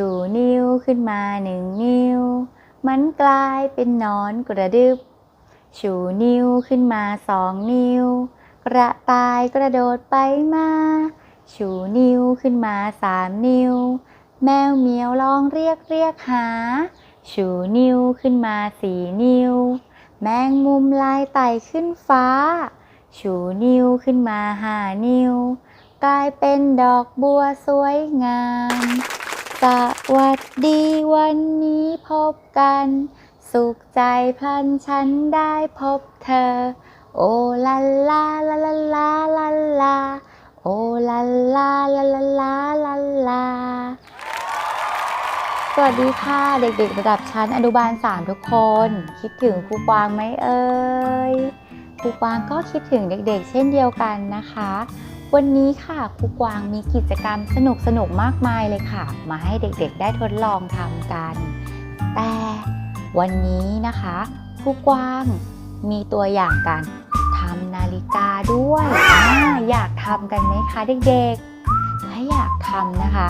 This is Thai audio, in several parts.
ชูนิ้วขึ้นมาหนึ่งนิ้ว มันกลายเป็นนอนกระดึบ ชูนิ้วขึ้นมาสองนิ้ว กระต่ายกระโดดไปมา ชูนิ้วขึ้นมาสามนิ้ว แมวเหมียวร้องเรียกเรียกหา ชูนิ้วขึ้นมาสี่นิ้ว แมงมุมลายไต่ขึ้นฟ้า ชูนิ้วขึ้นมาห้านิ้วกลายเป็นดอกบัวสวยงาม สวัสดีวันนี้พบกัน สุขใจพลันฉันได้พบเธอ โอลาลาลาลาลาลาลาโอลาลาลาลาลาลาลาสวัสดีค่ะเด็กๆระดับชั้นอนุบาล 3 ทุกคน คิดถึงครูกวางไหมเอ่ยครูกวางก็คิดถึงเด็กๆ เช่นเดียวกันนะคะ วันนี้ค่ะครูกวางมีกิจกรรมสนุกๆมากมายเลยค่ะ มาให้เด็กๆ ได้ทดลองทำกัน แต่วันนี้นะคะครูกวางมีตัวอย่างการทำนาฬิกาด้วยออยากทำกันไหมคะเด็กๆ ถ้าอยากทำนะคะ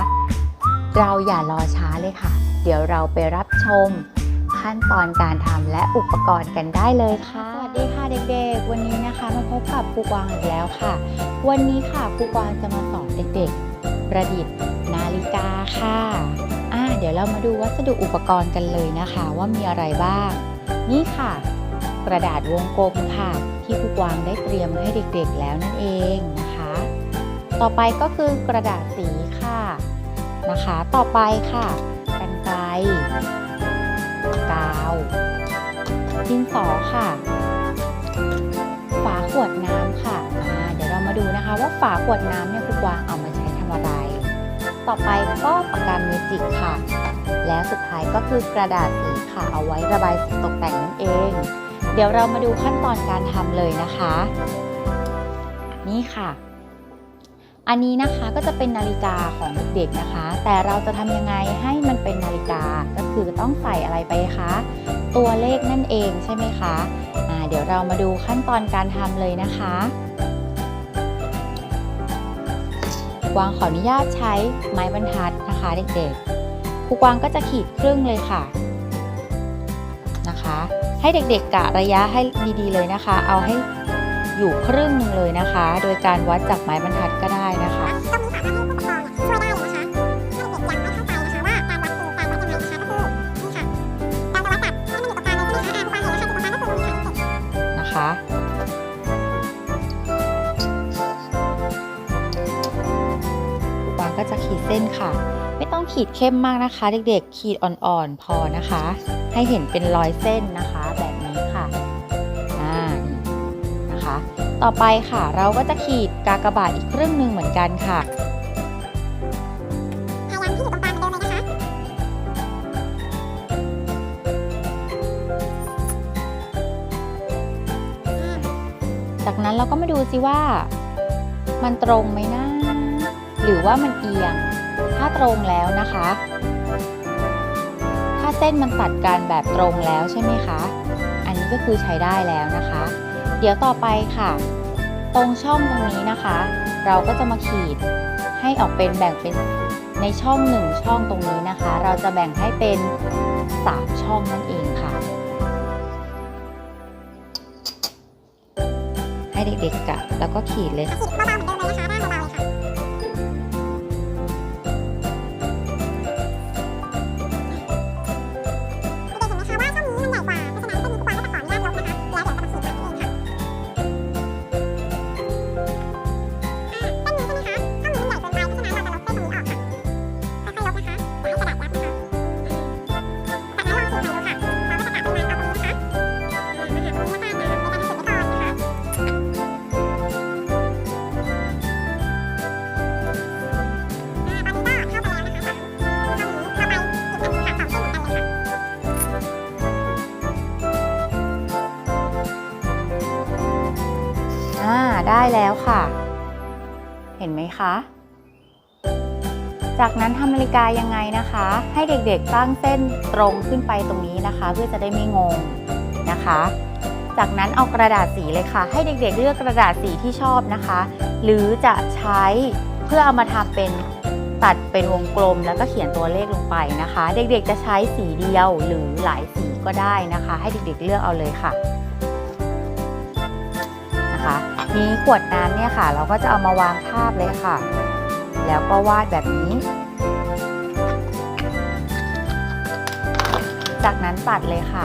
เราอย่ารอช้าเลยค่ะ เดี๋ยวเราไปรับชมขั้นตอนการทำและอุปกรณ์กันได้เลยค่ะ สวัสดีค่ะเด็กๆ วันนี้นะคะมาพบกับครูกวางอีกแล้วค่ะ วันนี้ค่ะครูกวางจะมาสอนเด็กๆ ประดิษฐ์นาฬิกาค่ะอ่าเดี๋ยวเรามาดูวัสดุอุปกรณ์กันเลยนะคะ ว่ามีอะไรบ้าง นี่ค่ะ กระดาษวงกลมค่ะ ที่ครูกวางได้เตรียมให้เด็กๆ แล้วนั่นเองนะคะ ต่อไปก็คือกระดาษสีค่ะนะคะ ต่อไปค่ะกันไกรกาวดินสอค่ะ ฝาขวดน้ำค่ะอ่าเดี๋ยวเรามาดูนะคะว่าฝาขวดน้ำเนี่ยครูกวางเอามาใช้ทำอะไร ต่อไปก็ปากกาเมจิกค่ะ แล้วสุดท้ายก็คือกระดาษสีค่ะเอาไว้ระบายสีตกแต่งนั่นเอง เดี๋ยวเรามาดูขั้นตอนการทำเลยนะคะ นี่ค่ะอันนี้นะคะก็จะเป็นนาฬิกาของเด็กๆนะคะ แต่เราจะทำยังไงให้มันเป็นนาฬิกาก็คือต้องใส่อะไรไปคะ ตัวเลขนั่นเองใช่ไหมคะอ่าเดี๋ยวเรามาดูขั้นตอนการทำเลยนะคะวางขออนุญาตใช้ไม้บรรทัดนะคะเด็กๆครูกวางก็จะขีดครึ่งเลยค่ะนะคะ ให้เด็กๆกะระยะให้ดีๆเลยนะคะ เอาให้อยู่ครึ่งหนึงเลยนะคะ โดยการวัดจากไม้บรรทัดก็ได้นะคะ ขีดเส้นค่ะ ไม่ต้องขีดเข้มมากนะคะ เด็กๆ ขีดอ่อนๆพอนะคะ ให้เห็นเป็นรอยเส้นนะคะแบบนี้ค่ะอ่านี่นะคะ ต่อไปค่ะเราก็จะขีดกากบาทอีกครึ่งหนึ่งเหมือนกันค่ะพยายามที่อยู่ตรงกลางเหมือนเดิมเลยนะคะจากนั้นเราก็มาดูซิว่ามันตรงไหมนะ หรือว่ามันเอียง ถ้าตรงแล้วนะคะ ถ้าเส้นมันตัดกันแบบตรงแล้วใช่ไหมคะ อันนี้ก็คือใช้ได้แล้วนะคะ เดี๋ยวต่อไปค่ะ ตรงช่องตรงนี้นะคะ เราก็จะมาขีดให้ออกเป็นแบ่งเป็นในช่องหนึ่งช่องตรงนี้นะคะ เราจะแบ่งให้เป็นสามช่องนั่นเองค่ะ ให้เด็กๆกะแล้วก็ขีดเลย นไหมคะ จากนั้นทำนาฬิกายังไงนะคะ ให้เด็กๆตั้งเส้นตรงขึ้นไปตรงนี้นะคะ เพื่อจะได้ไม่งงนะคะ จากนั้นเอากระดาษสีเลยค่ะ ให้เด็กๆ เลือกกระดาษสีที่ชอบนะคะ หรือจะใช้เพื่อเอามาทำเป็นตัดเป็นวงกลมแล้วก็เขียนตัวเลขลงไปนะคะ เด็กๆจะใช้สีเดียวหรือหลายสีก็ได้นะคะ ให้เด็กๆเลือกเอาเลยค่ะนะคะ นี้ขวดน้ำเนี่ยค่ะ เราก็จะเอามาวางทาบเลยค่ะ แล้วก็วาดแบบนี้ จากนั้นปัดเลยค่ะ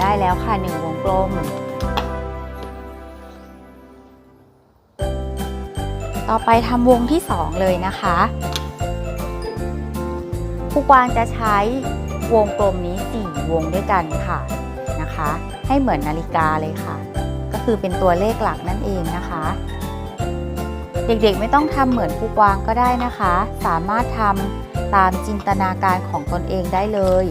ได้แล้วค่ะหนึ่งวงกลม ต่อไปทำวงที่2เลยนะคะ รูกวางจะใช้วงกลมนี้ 4 วงด้วยกันค่ะนะคะ ให้เหมือนนาฬิกาเลยค่ะ ก็คือเป็นตัวเลขหลักนั่นเองนะคะ เด็กๆไม่ต้องทำเหมือนครูกวางก็ได้นะคะ สามารถทำตามจินตนาการของตนเองได้เลย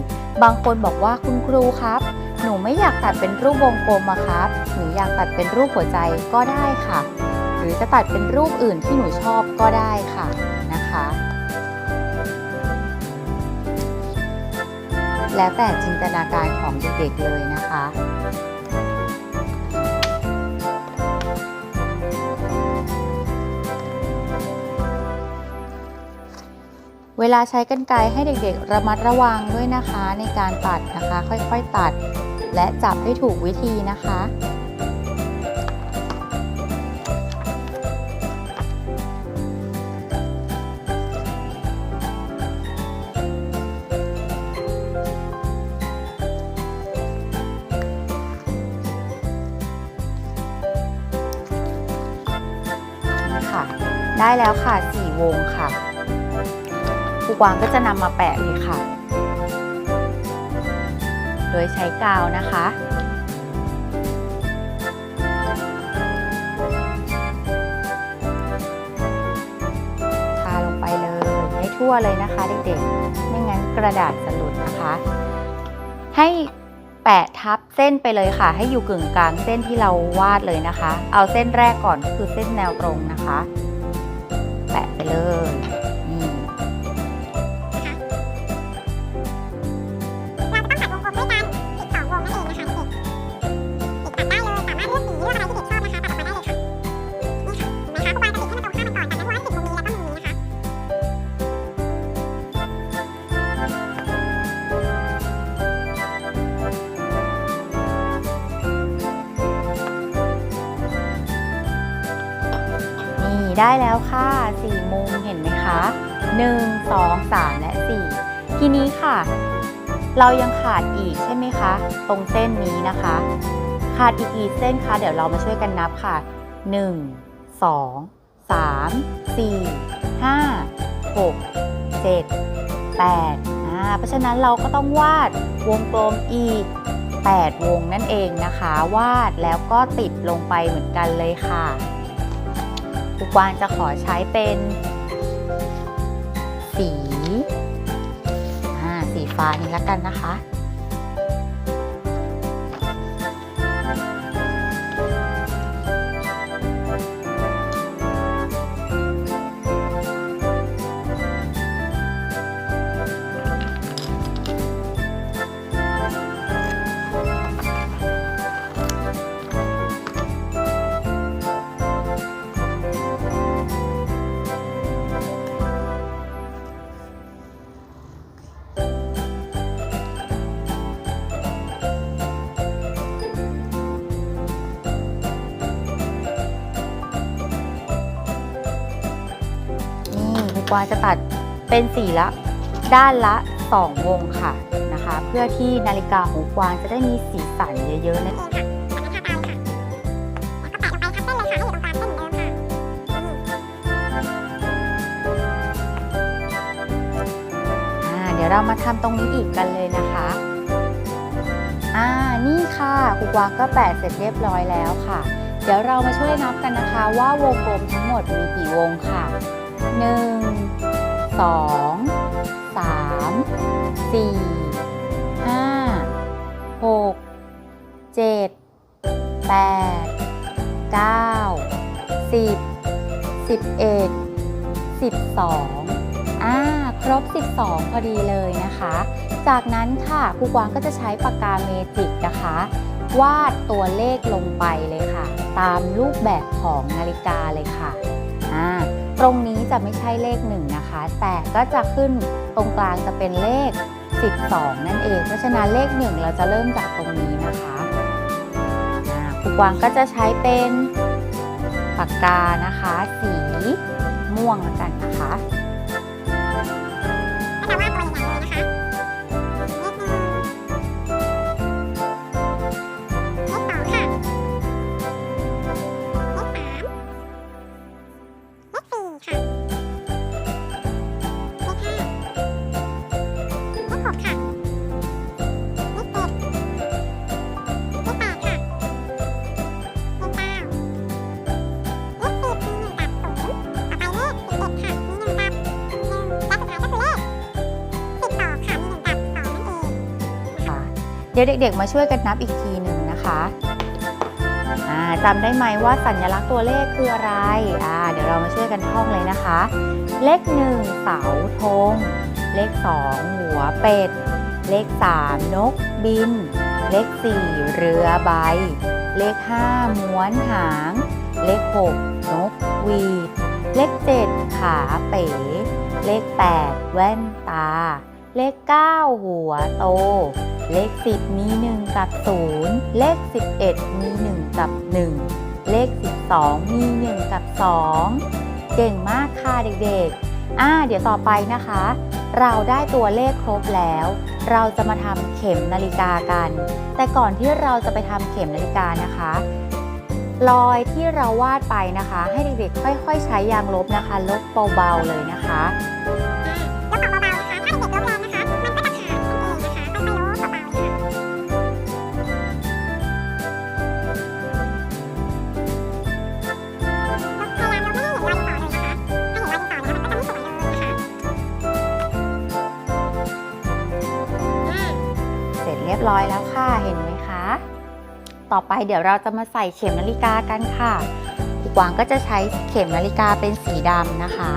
บางคนบอกว่าคุณครูครับ หนูไม่อยากตัดเป็นรูปวงกลมอะครับ หนูอยากตัดเป็นรูปหัวใจก็ได้ค่ะ หรือจะตัดเป็นรูปอื่นที่หนูชอบก็ได้ค่ะนะคะ แล้วแต่จินตนาการของเด็กๆเลยนะคะ เวลาใช้กรรไกรให้เด็กๆ ระมัดระวังด้วยนะคะในการตัดนะคะ ค่อยๆตัด และจับให้ถูกวิธีนะคะ ได้แล้วค่ะ 4 วงค่ะครูกวางก็จะนำมาแปะเลยค่ะ โดยใช้กาวนะคะทาลงไปเลยให้ทั่วเลยนะคะเด็กๆ ไม่งั้นกระดาษจะหลุดนะคะ ให้แปะทับเส้นไปเลยค่ะ ให้อยู่กึ่งกลางเส้นที่เราวาดเลยนะคะ เอาเส้นแรกก่อนคือเส้นแนวตรงนะคะ แปะไปเลย ได้แล้วค่ะ4มุมเห็นไหมคะ1 2 3 และ 4 ทีนี้ค่ะ เรายังขาดอีกใช่ไหมคะ ตรงเส้นนี้นะคะ ขาดอีกกี่เส้นคะเดี๋ยวเรามาช่วยกันนับค่ะ 1 2 3 4 5 6 7 8อ่าเพราะฉะนั้นเราก็ต้องวาดวงกลมอีก 8 วงนั่นเองนะคะ วาดแล้วก็ติดลงไปเหมือนกันเลยค่ะ ครูกวางจะขอใช้เป็น สีอ่าสีฟ้านี้แล้วกันนะคะ วางจะตัดเป็นสีละ ด้านละ 2 วงค่ะนะคะ เพื่อที่นาฬิกาของกวางจะได้มีสีสันเยอะๆนะเองค่ะจากนั้นทาตามค่ะแล้วก็แปะลงไปทับเส้นเลยค่ะให้ตรงกลางเส้นหมือนเดิมค่ะอ่าเดี๋ยวเรามาทำตรงนี้อีกกันเลยนะคะอ่านี่ค่ะครูกวางก็แปะเสร็จเรียบร้อยแล้วค่ะ เดี๋ยวเรามาช่วยนับกันนะคะว่าวงกลมทั้งหมดมีกี่วงค่ะ 1 2 3 4 5 6 7 8 9 10 11 12อ่าครบ 12 พอดีเลยนะคะ จากนั้นค่ะครูกวางก็จะใช้ปากกาเมจิกนะคะ วาดตัวเลขลงไปเลยค่ะ ตามรูปแบบของนาฬิกาเลยค่ะ รงนี้จะไม่ใช่เลขหนึ่งนะคะ แต่ก็จะขึ้นตรงกลางจะเป็นเลข 12 นั่นเอง เพราะฉะนั้นเลขหนึ่งเราจะเริ่มจากตรงนี้นะคะอ่ครูกวางก็จะใช้เป็นปากกานะคะ สีม่วงแล้วกัน เดี๋ยวเด็ก ๆ มาช่วยกันนับอีกทีหนึ่งนะคะจำได้ไหมว่าสัญลักษณ์ตัวเลขคืออะไรอ่าเดี๋ยวเรามาช่วยกันท่องเลยนะคะ เลขหนึ่งเสาธง เลขสองหัวเป็ด เลขสามนกบิน เลขสี่เรือใบ เลขห้าม้วนหาง เลขหกนกวีด เลขเจ็ดขาเป๋ เลขแปดแว่นตา เลขเก้าหัวโต เลข 10 มี 1 กับ 0 เลข 11 มี 1 กับ 1 เลข 12 มี 1 กับ 2 เก่งมากค่ะเด็กๆ อ่า เดี๋ยวต่อไปนะคะ เราได้ตัวเลขครบแล้ว เราจะมาทำเข็มนาฬิกากัน แต่ก่อนที่เราจะไปทำเข็มนาฬิกานะคะรอยที่เราวาดไปนะคะ ให้เด็กๆ ค่อย ๆ ใช้ยางลบนะคะ ลบเบาๆเลยนะคะ ต่อไปเดี๋ยวเราจะมาใส่เข็มนาฬิกากันค่ะครูกวางก็จะใช้เข็มนาฬิกาเป็นสีดำนะคะ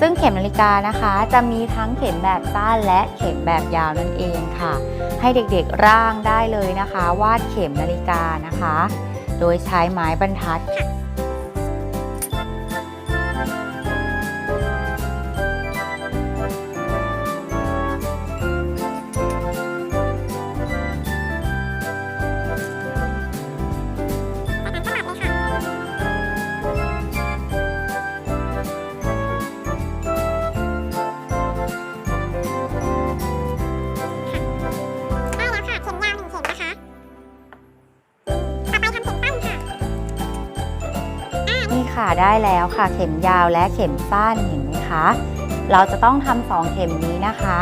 ซึ่งเข็มนาฬิกานะคะจะมีทั้งเข็มแบบสั้นและเข็มแบบยาวนั่นเองค่ะ ให้เด็กๆร่างได้เลยนะคะ วาดเข็มนาฬิกานะคะ โดยใช้ไม้บรรทัด ได้แล้วค่ะ เข็มยาวและเข็มสั้นเห็นไหมคะ เราจะต้องทำสองเข็มนี้นะคะ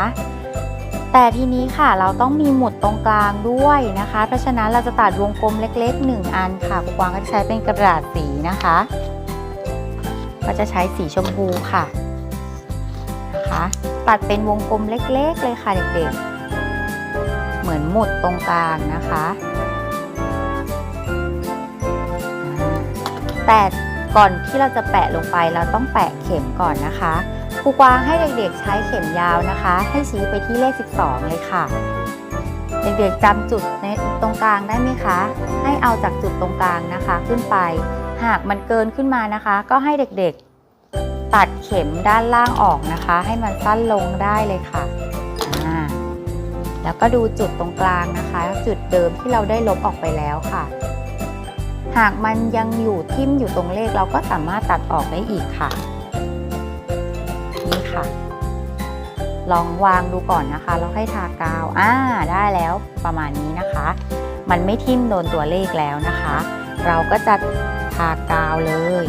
แต่ทีนี้ค่ะเราต้องมีหมุดตรงกลางด้วยนะคะ เพราะฉะนั้นเราจะตัดวงกลมเล็กๆ 1 อันค่ะกวางก็จะใช้เป็นกระดาษสีนะคะ ก็จะใช้สีชมพูค่ะนะคะตัดเป็นวงกลมเล็กๆ เลยค่ะเด็กๆ เหมือนหมุดตรงกลางนะคะแต่ ก่อนที่เราจะแปะลงไปเราต้องแปะเข็มก่อนนะคะครูกวางให้เด็กๆใช้เข็มยาวนะคะ ให้ชี้ไปที่เลข 12 เลยค่ะ เด็กๆจำจุดในตรงกลางได้ไหมคะ ให้เอาจากจุดตรงกลางนะคะขึ้นไป หากมันเกินขึ้นมานะคะ ก็ให้เด็กๆตัดเข็มด้านล่างออกนะคะ ให้มันสั้นลงได้เลยค่ะแล้วก็ดูจุดตรงกลางนะคะ จุดเดิมที่เราได้ลบออกไปแล้วค่ะ หากมันยังอยู่ทิ่มอยู่ตรงเลขเราก็สามารถตัดออกได้อีกค่ะนี่ค่ะ ลองวางดูก่อนนะคะ แล้วให้ทากาวอ่าได้แล้วประมาณนี้นะคะ มันไม่ทิ่มโดนตัวเลขแล้วนะคะ เราก็จะทากาวเลย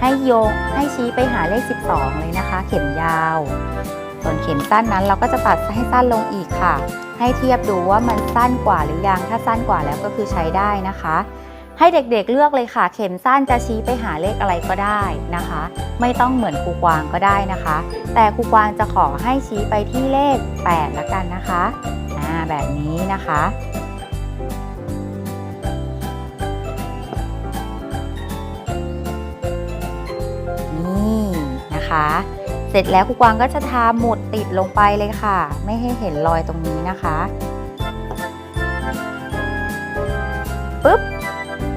ให้โยกให้ชี้ไปหาเลข 12 เลยนะคะ เข็มยาว ส่วนเข็มสั้นนั้นเราก็จะตัดให้สั้นลงอีกค่ะ ให้เทียบดูว่ามันสั้นกว่าหรือยัง ถ้าสั้นกว่าแล้วก็คือใช้ได้นะคะ ให้เด็กๆเลือกเลยค่ะ เข็มสั้นจะชี้ไปหาเลขอะไรก็ได้นะคะ ไม่ต้องเหมือนครูกวางก็ได้นะคะ แต่ครูกวางจะขอให้ชี้ไปที่เลข 8 ละกันนะคะอ่าแบบนี้นะคะนี่นะคะ ร็จแล้วครูกวางก็จะทาหมุดติดลงไปเลยค่ะ ไม่ให้เห็นรอยตรงนี้นะคะปึ๊บ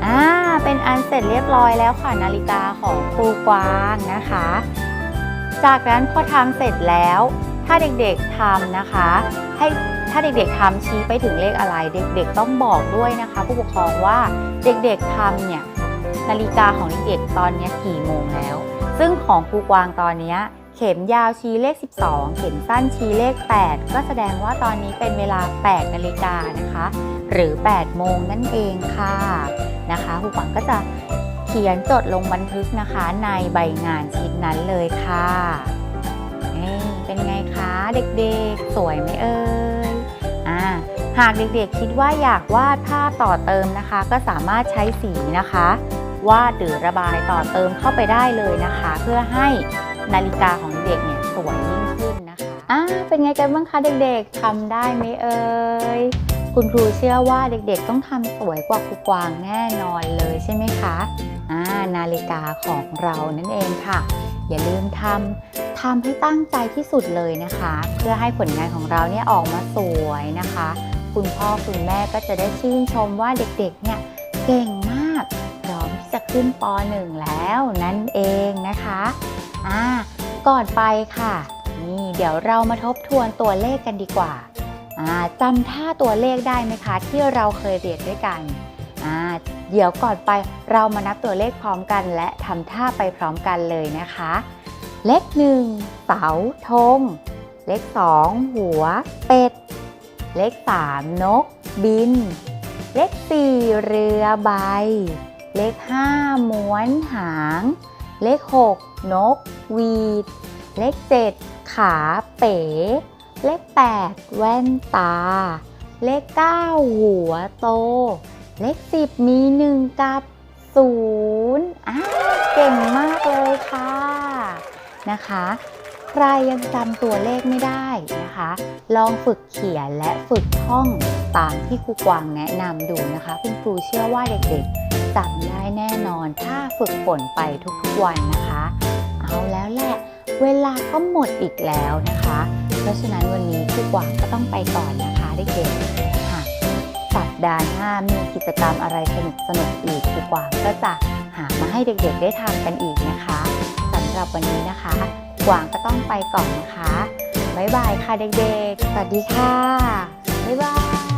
อ่าเป็นอันเสร็จเรียบร้อยแล้วค่ะนาฬิกาของครูกวางนะคะ จากนั้นพอทำเสร็จแล้ว ถ้าเด็กๆทำนะคะ ให้ถ้าเด็กๆทำชี้ไปถึงเลขอะไร เด็กๆต้องบอกด้วยนะคะ ผู้ปกครองว่าเด็กๆทำเนี่ยนาฬิกาของเด็กๆตอนนี้กี่โมงแล้ว ซึ่งของครูกวางตอนนี้ เข็มยาวชี้เลข 12 เข็มสั้นชี้เลข 8 ก็แสดงว่าตอนนี้เป็นเวลา 8 นาฬิกานะคะ หรือ 8 โมงนั่นเองค่ะนะคะครูกวางก็จะเขียนจดลงบันทึกนะคะในใบงานชิ้นนั้นเลยค่ะนี่เป็นไงคะเด็กๆ สวยไหมเอ่ยอ่าหากเด็กๆคิดว่าอยากวาดภาพต่อเติมนะคะ ก็สามารถใช้สีนะคะ วาดหรือระบายต่อเติมเข้าไปได้เลยนะคะ เพื่อให้ นาฬิกาของเด็กเนี่ยสวยยิ่งขึ้นนะคะอ่าเป็นไงกันบ้างคะเด็กๆทำได้ไหมเอ่ยคุณครูเชื่อว่าเด็กๆต้องทำสวยกว่าครูกวางแน่นอนเลยใช่ไหมคะอ่านาฬิกาของเรานั่นเองค่ะ อย่าลืมทำทำให้ตั้งใจที่สุดเลยนะคะ เพื่อให้ผลงานของเราเนี่ยออกมาสวยนะคะ คุณพ่อคุณแม่ก็จะได้ชื่นชมว่าเด็กๆเนี่ยเก่งมากพร้อมที่จะขึ้นป .1 แล้วนั่นเองนะคะ อ่าก่อนไปค่ะ นี่เดี๋ยวเรามาทบทวนตัวเลขกันดีกว่าจำท่าตัวเลขได้ไหมคะ ที่เราเคยเรียนด้วยกัน เดี๋ยวก่อนไปเรามานับตัวเลขพร้อมกัน และทำท่าไปพร้อมกันเลยนะคะ เลขหนึ่งเสาธง เลขสองหัว เป็ด เลขสามนก บิน เลขสี่เรือใบ เลขห้าม้วนหาง เลขหกนก วีด เลขเจ็ดขาเป๋ เลขแปดแว่นตา เลขเก้าหัวโต เลขสิบมีหนึ่งกับศูนย์อ่าเก่งมากเลยค่ะนะคะ ใครยังจำตัวเลขไม่ได้นะคะ ลองฝึกเขียนและฝึกท่องตามที่ครูกวางแนะนำดูนะคะ คุณครูเชื่อว่าเด็กๆจำได้แน่นอน ถ้าฝึกฝนไปทุกๆวันนะคะ เอาแล้วแหละ เวลาก็หมดอีกแล้วนะคะ เพราะฉะนั้นวันนี้ครูกวางก็ต้องไปก่อนนะคะเด็กๆค่ะสัปดาห์หน้ามีกิจกรรมอะไรสนุกๆอีกครูกวางก็จะหามาให้เด็กๆได้ทำกันอีกนะคะสำหรับวันนี้นะคะ กวางก็ต้องไปก่อนนะคะ บ๊ายบายค่ะเด็กๆ สวัสดีค่ะ บ๊ายบาย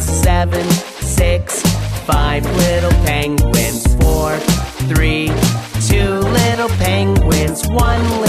Seven, six, five little penguins. Four, three, two little penguins. One